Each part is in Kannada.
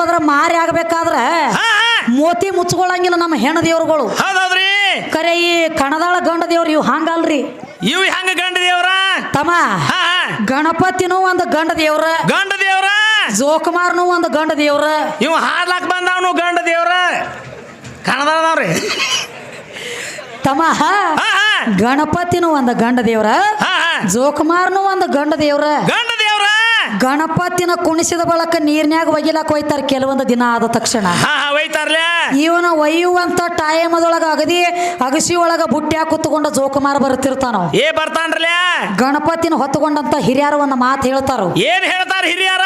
ಬದ್ರ ಮಾರಿ ಆಗ್ಬೇಕಾದ್ರೆ ಮೋತಿ ಮುಚ್ಕೊಳಂಗಿಲ್ಲ ನಮ್ಮ ಹೆಣ ದೇವ್ರುಗಳು. ಹೌದೌದ್ರಿ. ಕರೆ ಈ ಕಣದಾಳ ಗಂಡ ದೇವ್ರು ಇವ್ ಹಂಗಲ್ರಿ. ಇವ್ ಹೆಂಗ ಗಂಡ ದೇವ್ರ? ತಮ್ಮ ಗಣಪತಿನೂ ಒಂದು ಗಂಡ ದೇವ್ರ. ಗಂಡ ದೇವ್ರ? ಜೋಕುಮಾರ್ನು ಒಂದು ಗಂಡ ದೇವ್ರ. ಇವ್ ಹಾಡ್ಲಾಕ್ ಬಂದವನು ಗಂಡ ದೇವ್ರ? ಕಣದಾಳದವ್ರಿ ತಮ್ಮ ಗಣಪತಿನೂ ಒಂದು ಗಂಡ ದೇವ್ರ. ಜೋಕುಮಾರ್ನು ಒಂದು ಗಂಡ ದೇವ್ರ. ಗಂಡ ದೇವ್ರ ಗಣಪತಿನ ಕುಣಿಸಿದ ಬಳಕ ನೀರ್ನ್ಯಾಗ ಒಗಿಲಾಕ ಹೋಯ್ತಾರ ಕೆಲವೊಂದು ದಿನ ಆದ ತಕ್ಷಣ. ಇವನ ಒಯ್ಯುವಂತ ಟೈಮದೊಳಗ ಅಗದಿ ಅಗಸಿ ಒಳಗ ಬುಟ್ಟ್ಯಾ ಕುತ್ಕೊಂಡ ಜೋಕುಮಾರ್ ಬರ್ತಿರ್ತಾನ. ಏ ಗಣಪತಿನ ಹೊತ್ತುಕೊಂಡಂತ ಹಿರಿಯರು ಒಂದು ಮಾತು ಹೇಳ್ತಾರ. ಏನ್ ಹೇಳ್ತಾರ ಹಿರಿಯರ?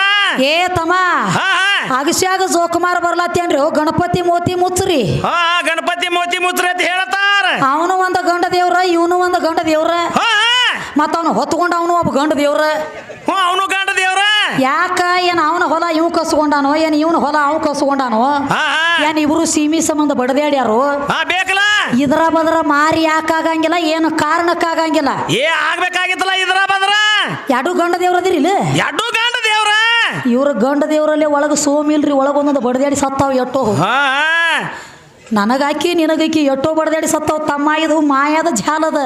ಏ ತಮ್ಮ ಅಗಸ್ಯಾಗ ಜೋಕುಮಾರ್ ಬರ್ಲಾತ್ತೇನ್ರಿ ಗಣಪತಿ ಮೋತಿ ಮುಚ್ಚ್ರಿ ಗಣಪತಿ ಮೋತಿ ಮುಚ್ರಿ ಅಂತ ಹೇಳ್ತಾರ. ಅವನು ಒಂದು ಗಂಡ ದೇವ್ರ ಇವನು ಒಂದು ಗಂಡ ದೇವ್ರ. ಮತ್ತ ಅವನು ಹೊತ್ಕೊಂಡ ಅವನು ಒಬ್ಬ ಗಂಡ ದೇವ್ರ. ಅವನು ಗಂಡ ದೇವ್ರ ಯಾಕ? ಏನ್ ಅವನ ಹೊಲ ಇವ್ ಕಸ್ಕೊಂಡಾನೋ? ಏನ್ ಇವನ ಹೊಲ ಅವ್ ಕಸ್ಕೊಂಡಾನೋ? ಏನ್ ಇವರು ಸೀಮಿ ಸಂಬಂಧ ಬಡದೇಡ್ಯಾರು ಬೇಕಲ್ಲ. ಇದ್ರ ಬದ್ರ ಮಾರಿ ಯಾಕಾಗಂಗಿಲ್ಲ ಏನು ಕಾರಣಕ್ಕಾಗಂಗಿಲ್ಲ ಏ ಆಗ್ಬೇಕಾಗಿತ್ತಲ್ಲ ಇದ್ರ ಬದ್ರ? ಎರಡು ಗಂಡ ದೇವ್ರದಿರಿ ಇಲ್ಲಿ? ಎರಡು ಗಂಡ ದೇವ್ರ? ಇವ್ರ ಗಂಡ ದೇವ್ರಲ್ಲಿ ಒಳಗ ಸೋಮಿಲ್ರಿ ಒಳಗ ಒಂದೊಂದು ಬಡದೇಡಿ ಸತ್ತಾವ ಎಟ್ಟೋ ನನಗಾಕಿ ನಿನಗಾಕಿ ಎಟ್ಟೋ ಬಡದಾಡಿ ಸತ್ತಾವ. ತಮ್ಮ ಇದು ಮಾಯದ ಜಾಲದ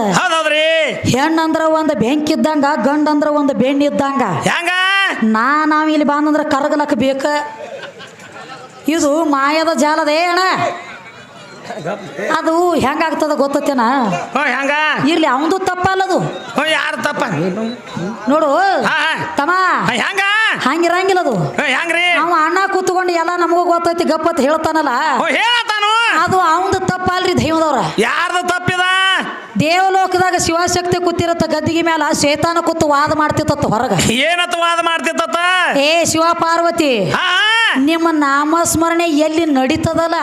ಹೆಣ್ಣಂದ್ರ ಒಂದು ಬೆಂಕಿ ಇದ್ದಂಗ ಗಂಡಂದ್ರ ಒಂದು ಬೆಣ್ಣಿ ಇದ್ದಂಗ ಹೆಂಗ? ನಾ ನಾವು ಇಲ್ಲಿ ಬಂದಂದ್ರೆ ಕರಗಲಕ್ಕ ಬೇಕ? ಇದು ಮಾಯದ ಜಾಲದೇ ಅಣ್ಣ ಅದು ಹೆಂಗಾಗ್ತದ ಗೊತ್ತೇನ ಇಲ್ಲಿ ಹೆಂಗ? ಇರ್ಲಿ ಅವಂದು ತಪ್ಪಲ್ಲದು. ಹ್ಞೂ ಯಾರು ತಪ್ಪ? ನೋಡು ತಮ್ಮ. ಹೆಂಗ? ಹಂಗಿರಂಗಿಲ್ಲ ಅದು ಹೆಂಗ್ರಿ? ಅವ ಅಣ್ಣ ಕೂತ್ಕೊಂಡು ಎಲ್ಲ ನಮಗೂ ಗೊತ್ತೈತಿ ಗಪ್ಪತ್ ಹೇಳ್ತಾನಲ್ಲ. ಹೇಳತಾನು ಅದು ಅವಂದು ತಪ್ಪಲ್ರಿ ದೈವದವ್ರ. ಯಾರ್ದು ತಪ್ಪಿದ ದೇವಲೋಕದಾಗ ಶಿವಶಕ್ತಿ ಕೂತಿರತ್ತ ಗದ್ದಿಗೆ ಮ್ಯಾಲ ಶೇತಾನ ಕೂತು ವಾದ ಮಾಡ್ತಿತ್ತ ಹೊರಗ. ಏನತ್ತ ವಾದ ಮಾಡ್ತಿತ್ತ ಏ ಶಿವ ಪಾರ್ವತಿ ನಿಮ್ಮ ನಾಮಸ್ಮರಣೆ ಎಲ್ಲಿ ನಡೀತದಲ್ಲ?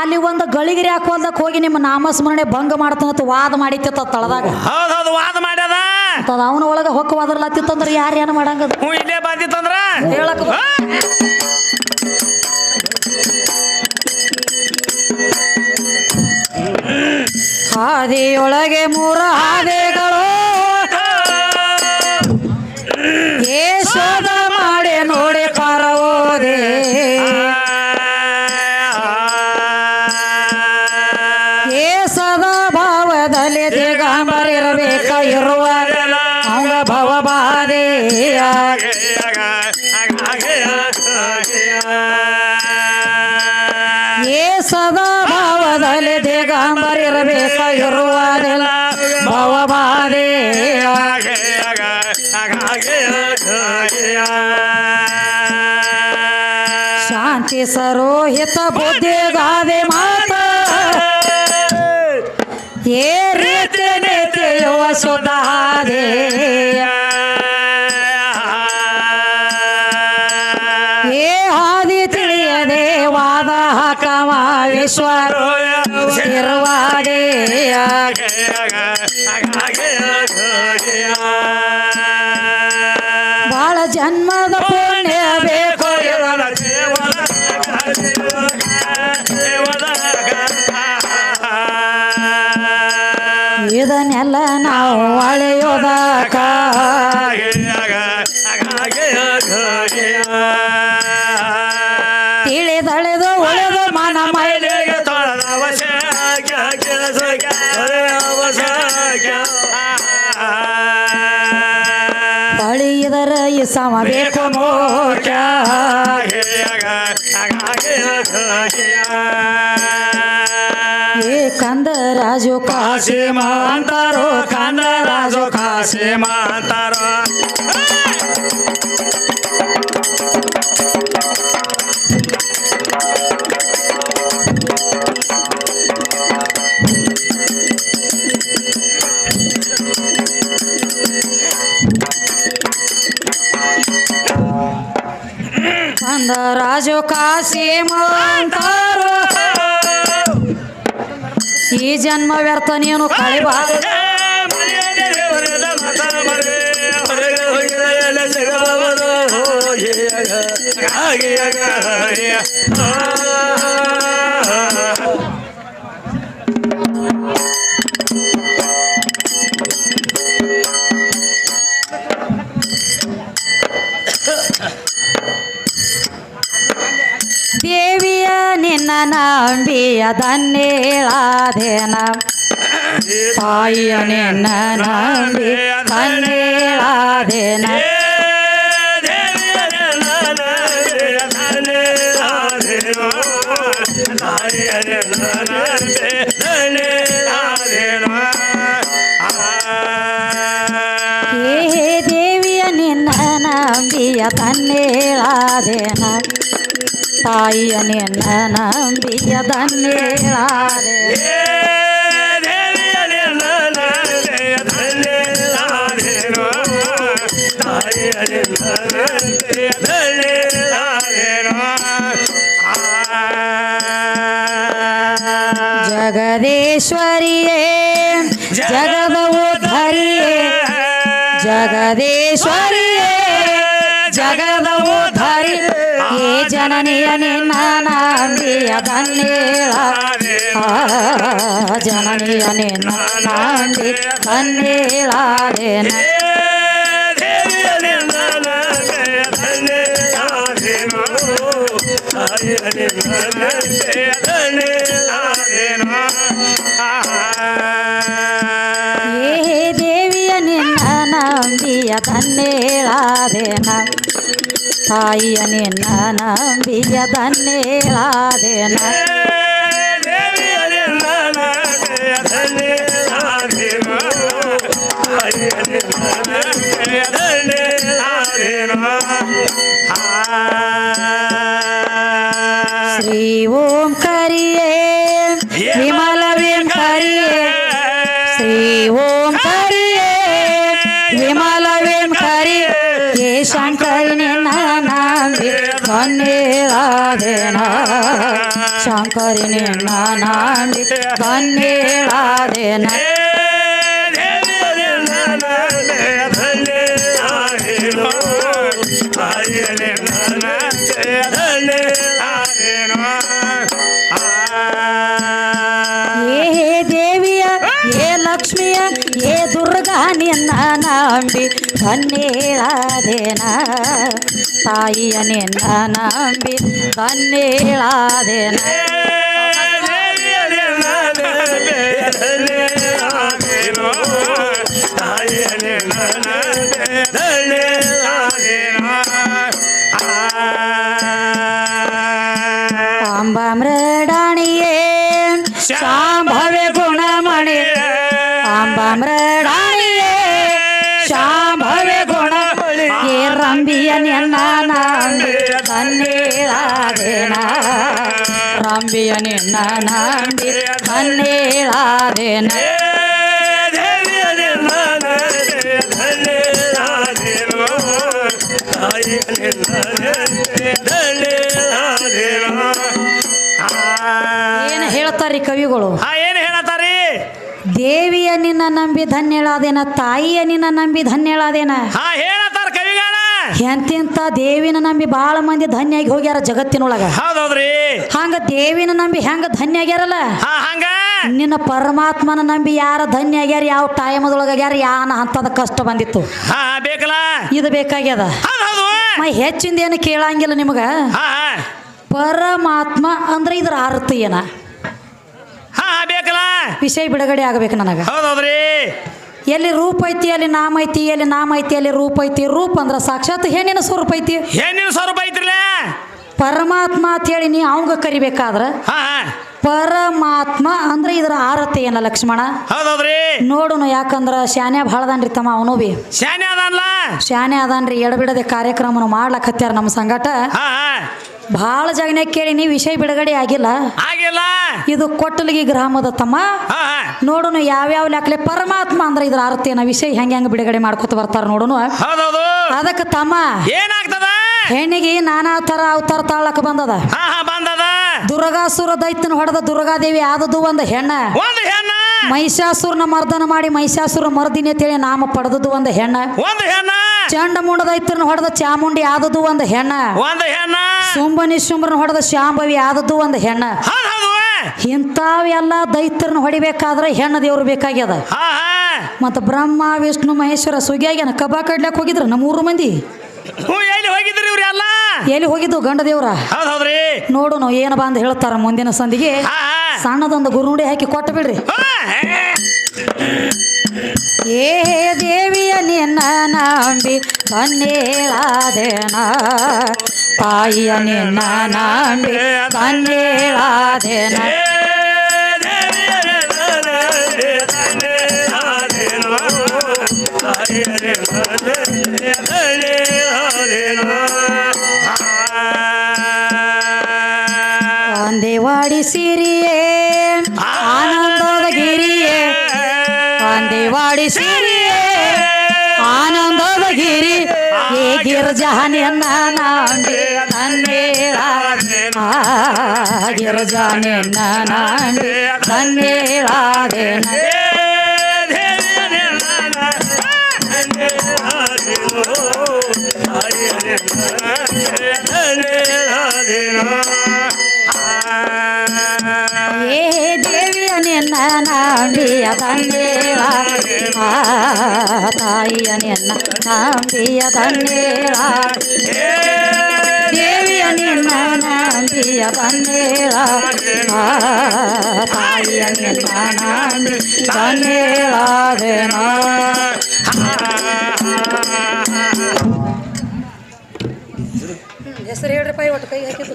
ಅಲ್ಲಿ ಒಂದು ಗಳಿಗಿರಿ ಹಾಕೋದಕ್ ಹೋಗಿ ನಿಮ್ಮ ನಾಮಸ್ಮರಣೆ ಭಂಗ ಮಾಡ್ತಾನಂತ ವಾದ ಮಾಡಿತ್ತ ತಳದಾಗ. ಹೌದು ಹೌದು. ವಾದ ಮಾಡ್ಯದ? ಅವನ ಒಳಗ ಹೊಕ್ಕ ವಾದರ್ಲಾತಿತ್ತಂದ್ರ ಯಾರು ಏನು ಮಾಡಂಗದ? ಇಲ್ಲೇ ಬಂದಿತ್ತಂದ್ರ? ಹೇಳಕ್ ಹಾದಿಯೊಳಗೆ ಮೂರ ಹಾದಿಗಳು ಭವಬಾಧೆಯ ಶಾಂತಿ ಸರೋಹಿತ ಬುದ್ಧಿಗಾದೆ ಮಾತ. ಏ ರೀತಿ ನೀತಿಯುವ ಸುಧಾದೇಯ ಏ ಹಾದಿ ಇದನ್ನೆಲ್ಲ ನಾವು ಅಳೆಯೋದಕ ತಿಳಿದಳೆದು ಒಳೆದು ಮನ ಮೈಲಿ ಬಳಿಯದರ ಈ ಸಮ ಬೇಕು ಮೋಕ್ಷ. ರಾಜು ಕಾಶಿ ಕಾಶಿಮಾಂತಾರೋ ಕಂದ ರಾಜು ಕಾಶಿಮಾಂತಾರೋ ಕಂದ ರಾಜು ಕಾಶಿ ಮಂತಾರು. ಈ ಜನ್ಮ ವ್ಯರ್ಥ ನೀನು ಕಳಿಬಾರದು. ನಂಬಿಯ ಧನ್ಯೇಳಾದೇನ ತಾಯಿಯ ನಿನ್ನ ನಂಬಿ ಹೇ ದೇವಿಯ ನಿನ್ನ ನಂಬಿಯ ಧನ್ಯೇಳಾದೇನ ತಾಯಿಯ ನಿನ್ನ ನಂಬಿಯ ಧನ್ಯೇಳಾದೇನ ಜಗದೇಶ್ವರಿಯೇ ಜಗದ ಉದ್ಧರಿಯೇ ಜಗದೇಶ್ವರಿಯೇ ಜಗದ ಉದ್ಧರಿ ಏ ಜನನಿಯ ನಿನ್ನ ನಂಬಿಯ ಧನ್ಯೇಳ ಆ, ಜನನಿಯ ನಿನ್ನ ನಂಬಿ ಧನ್ಯೇಳಾದೇನ ಏ ದೇವಿಯ ನಿನ್ನ ನಂಬಿಯ ಧನ್ಯೇಳಾದೇನ ತಾಯಿಯ ನಿನ್ನ ನಂಬಿಯ ತನ್ನೇಳಾದೇನ ಶ್ರೀ ಓಂ ಕರಿಯೇ ವಿಮಲ ನಂಬಿ ಧನ್ಯೇಳಾದೇನ ಶಂಕರಿ ನಿನ್ನ ನಂಬಿ ಧನ್ಯೇಳಾದೇನ ಏ ದೇವಿಯ ಏ ಲಕ್ಷ್ಮಿಯ ಏ ದುರ್ಗಾ ನಿನ್ನ ನಂಬಿ ಧನ್ಯೇಳಾದೇನ ತಾಯಿಯ ನಿನ್ನ ನಂಬಿ ಧನ್ಯೇಳಾದೇನ ರಂಬಿಯ ನಿನ್ನ ನಂಬಿ ಧನ್ಯೇಳಾದೇನ ಏನು ಹೇಳ್ತಾರಿ ಕವಿಗಳು? ಏನು ಹೇಳತ್ತಾರಿ ದೇವಿಯ ನಿನ್ನ ನಂಬಿ ಧನ್ಯಳಾದೇನ ತಾಯಿಯ ನಿನ್ನ ನಂಬಿ ಧನ್ಯಳಾದೇನ ಹಾ ಕವಿಗಾನ ಎಂತಿಂತ ದೇವಿನ ನಂಬಿ ಭಾಳ ಮಂದಿ ಧನ್ಯಾಗಿ ಹೋಗ್ಯಾರ ಜಗತ್ತಿನೊಳಗ. ಹೌದೌದ್ರಿ. ಹಂಗ ದೇವಿನ ನಂಬಿ ಹೆಂಗ ಧನ್ಯ ಆಗ್ಯಾರಲ್ಲ ಹಂಗ. ನಿನ್ನ ಪರಮಾತ್ಮನ ನಂಬಿ ಯಾರ ಧನ್ಯ ಆಗ್ಯಾರ ಯಾವ ಟೈಮದೊಳಗ ಆಗ್ಯಾರ ಯಾನ ಅಂತದ ಕಷ್ಟ ಬಂದಿತ್ತು. ಬೇಕಲ್ಲ. ಇದು ಬೇಕಾಗ್ಯದ. ಹೆಚ್ಚಿಂದ ಏನು ಕೇಳಂಗಿಲ್ಲ ನಿಮಗ. ಪರಮಾತ್ಮ ಅಂದ್ರೆ ಇದ್ರ ಅರ್ಥ ಏನ? ಬೇಕಲ್ಲ. ವಿಷಯ ಬಿಡುಗಡೆ ಆಗಬೇಕು ನನಗ. ಹೌದೌದ್ರಿ. ಎಲ್ಲಿ ರೂಪ ಐತಿ ಅಲ್ಲಿ ನಾಮ ಐತಿ ಎಲ್ಲಿ ನಾಮ ಐತಿ ಅಲ್ಲಿ ರೂಪ ಐತಿ ರೂಪ ಅಂದ್ರ ಸಾಕ್ಷಾತ್ ಹೆಣ್ಣಿನ ಸ್ವರೂಪ ಐತಿ. ಹೆಣ್ಣಿನ ಸ್ವರೂಪ ಐತ್ರಲ್ಲ ಪರಮಾತ್ಮ ಅಂತ ಹೇಳಿ ನೀ ಅವಂಗ ಕರಿಬೇಕಾದ್ರ ಹಾ ಪರಮಾತ್ಮ ಅಂದ್ರೆ ಇದರ ಆರತಿ ಏನ ಲಕ್ಷ್ಮಣ? ಹೌದೌದ್ರಿ. ನೋಡುನು ಯಾಕಂದ್ರ ಶಾನ್ಯ ಭಾಳದನ್ರಿ ತಮ್ಮ ಅವನು ಬಿ. ಶಾನೆ ಅದಲ್ಲ ಶಾನೆ ಅದಾನ್ರಿ ಎಡಬಿಡದೆ ಕಾರ್ಯಕ್ರಮನ ಮಾಡ್ಲಕ್ ಹತ್ಯಾರ ನಮ್ಮ ಸಂಗಟ. ಹಾ. ಭಾಳ ಜಗನೆ ಕೇಳಿ ನೀ ವಿಷಯ ಬಿಡುಗಡೆ ಆಗಿಲ್ಲ? ಆಗಿಲ್ಲ. ಇದು ಕೊಟ್ಟಲಿಗಿ ಗ್ರಾಮದ ತಮ್ಮ. ನೋಡುನು ಯಾವ್ಯಾವ ಲೆಕ್ಕಲೆ ಪರಮಾತ್ಮ ಅಂದ್ರೆ ಇದ್ರ ಅರ್ಥ ಏನ? ವಿಷಯ ಹೆಂಗೆ ಹೆಂಗೆ ಬಿಡುಗಡೆ ಮಾಡ್ಕೊತ ಬರ್ತಾರ ನೋಡುನು? ಹೌದೌದು. ಅದಕ್ಕೆ ತಮ್ಮ. ಏನಾಗ್ತದ? ಹೆಣ್ಣಿಗೆ ನಾನಾ ತರ ಅವತಾರ ತಾಳಕ್ ಬಂದದ. ಬಂದದ. ದುರ್ಗಾಸುರ ದೈತ್ಯನ ಹೊಡೆದ ದುರ್ಗಾದೇವಿ ಆದದು ಒಂದು ಹೆಣ್ಣ. ಒಂದು ಹೆಣ್ಣ. ಮಹಿಷಾಸುರನ ಮರ್ದನ ಮಾಡಿ ಮಹಿಷಾಸುರ ಮರ್ದಿನಿ ಅಂತೇಳಿ ನಾಮ ಪಡೆದದ್ದು ಒಂದು ಹೆಣ್ಣ. ಒಂದು ಹೆಣ್ಣ. ಚಂಡಮುಂಡ ಮುಂಡದೈತ್ರನ ಹೊಡೆದ ಚಾಮುಂಡಿ ಆದದ್ದು ಒಂದು ಹೆಣ್ಣ. ಒಂದು ಹೆಣ್ಣ. ಸುಂಬನಿ ಶುಂಬ್ರನ ಹೊಡೆದ ಶಾಂಭವಿ ಆದದ್ದು ಒಂದು ಹೆಣ್ಣ. ಇಂಥವೆಲ್ಲ ದೈತ್ಯರನ್ನ ಹೊಡಿಬೇಕಾದ್ರೆ ಹೆಣ್ಣ ದೇವ್ರು ಬೇಕಾಗ್ಯದ. ಮತ್ತು ಬ್ರಹ್ಮ ವಿಷ್ಣು ಮಹೇಶ್ವರ ಸುಗಿಯಾಗ್ಯಾನ ಕಬ್ಬ ಕಡ್ಲಕ್ಕೆ ಹೋಗಿದ್ರು ನಮ್ಮ ಮೂರು ಮಂದಿ ಹೋಗಿದ್ರಿ ಇವ್ರಿ ಎಲ್ಲ ಹೋಗಿದ್ದು ಗಂಡ ದೇವ್ರ? ಹೌದ್ ಹೌದ್ರಿ. ನೋಡುನು ಏನು ಬಂದು ಹೇಳ್ತಾರ ಮುಂದಿನ ಸಂದಿಗೆ. ಹಾ ಸಣ್ಣದೊಂದು ಗುರುನುಡಿ ಹಾಕಿ ಕೊಟ್ಟು ಬಿಡ್ರಿ. ಹಾ, ಏ ದೇವಿಯ ನಿನ್ನ ನಂಬಿ ಕಣ್ಣೇಳಾದೇನ ತಾಯಿಯ ನಿನ್ನ ನಂಬಿ ಕಣ್ಣೇಳಾದೇನ ಸಿರಿಯೇ ಆನಂದದ ಗಿರಿಯೇ ಒಂದೇವಾಡಿ ಸಿರಿಯೇ ಆನಂದದ ಗಿರಿ ಏ ಗಿರ್ಜಾನೆನ್ನ ನಂಬಿ ಕಣ್ಣೇಳ ಹರಿ ಹರಿ ಹರಿ ಹರಿ ಏ ನಂಬಿಯ ಆ ತಾಯಿಯ ನಿನ್ನ ನಂಬಿಯ ತಂದೇಳ ದೇವಿಯ ನಿನ್ನ ನಂಬಿಯ ಆ ತಾಯಿಯ ನಿನ್ನ ನಂಬಿ ತಂದೇಳಾದೇನ ಹೆಸರು ಹೇಳ್ರಪ್ಪ ಒಟ್ಟು ಕೈ ಹಾಕಿದ್ದು.